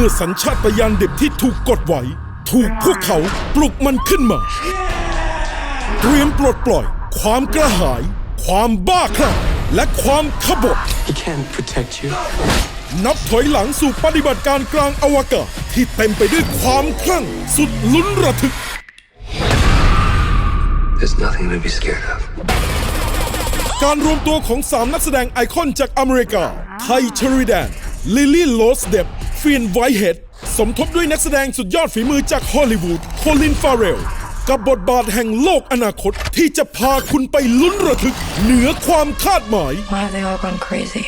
มื่อสัญชาตญาณดิบที่ถูกกดไว้ ถูกพวกเขาปลุกมันขึ้นมา เตรียมปลดปล่อย ความกระหาย ความบ้าคลั่งและความขบฏ He can't protect you. นับถอยหลังสู่ปฏิบัติการกลางอวกาศที่เต็มไปด้วยความคลั่งสุดลุ้นระทึก There's nothing to be scared of. การรวมตัวของ 3 นักแสดงไอคอนจากอเมริกา ไทยเชอริแดน ลิลลี่โลสเดบ ฟินไวท์เฮดสมทบด้วยนักแสดงสุดยอดฝีมือจากฮอลลีวูดโคลินฟาเรล กับบทบาทแห่งโลกอนาคตที่จะพาคุณไปลุ้นระทึก เหนือความคาดหมาย Why have they all gone crazy?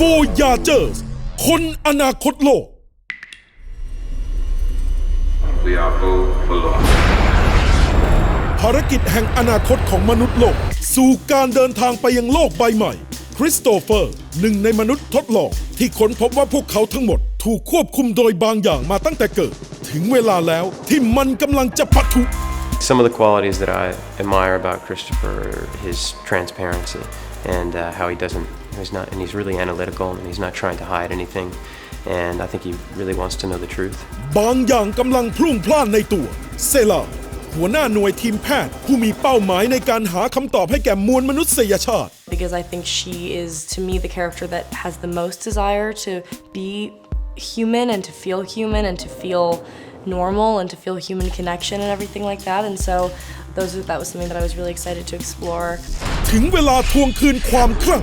Voyagers คนอนาคตโลก We are both for lost. ภารกิจแห่งอนาคตของมนุษย์โลก สู่การเดินทางไปยังโลกใบใหม่ คริสโตเฟอร์ หนึ่งในมนุษย์ทดลอง ที่ค้นพบว่าพวกเขาทั้งหมด ถูกควบคุมโดยบางอย่างมาตั้งแต่เกิด ถึงเวลาแล้วที่มันกำลังจะปะทุ Some of the qualities that I admire about Christopher are his transparency and uh, how he doesn't, he's not, and he's really analytical and he's not trying to hide anything. And I think he really wants to know the truth. บางอย่างกำลังพลุ่งพล่านในตัว เซลา หัวหน้าหน่วยทีมแพทย์ผู้มีเป้าหมายในการหาคำตอบให้แก่มวลมนุษยชาติ because I think she is, to me, the character that has the most desire to be human and to feel human and to feel normal and to feel human connection and everything like that. And so, those that was something that I was really excited to explore. ถึงเวลาทวงคืนความคลั่ง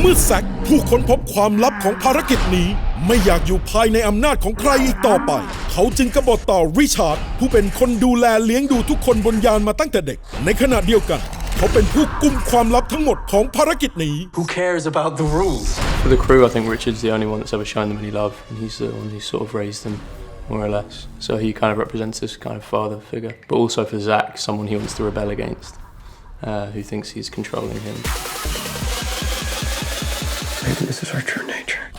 เมื่อแซกผู้ค้นพบความลับของภารกิจนี้ ไม่อยากอยู่ภายในอำนาจของใครอีกต่อไป เขาจึงกบฏต่อริชาร์ดผู้เป็นคนดูแลเลี้ยงดูทุกคนบนยานมาตั้งแต่เด็ก ในขณะเดียวกัน เขาเป็นผู้กุมความลับทั้งหมดของภารกิจนี้ Who cares about the rules? For the crew, I think Richard's the only one that's ever shown them any love, and he's the one who sort of raised them, more or less. So he kind of represents this kind of father figure. But also for Zach, someone he wants to rebel against, uh, who thinks he's controlling him. Maybe this is our true nature.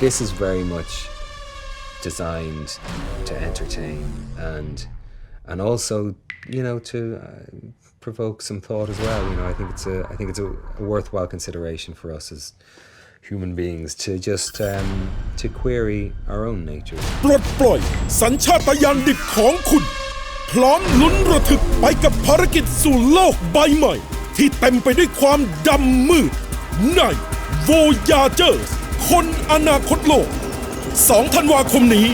this is very much designed to entertain and and also you know to uh, provoke some thought as well you know i think it's a i think it's a, a worthwhile consideration for us as human beings to just um, to query our own nature ปลดปล่อยสัญชาตญาณดิบของคุณ พร้อมลุ้นระทึกไปกับภารกิจสู่โลกใบใหม่ ที่เต็มไปด้วยความดำมืดใน Voyagers คนอนาคตโลก 2 ธันวาคมนี้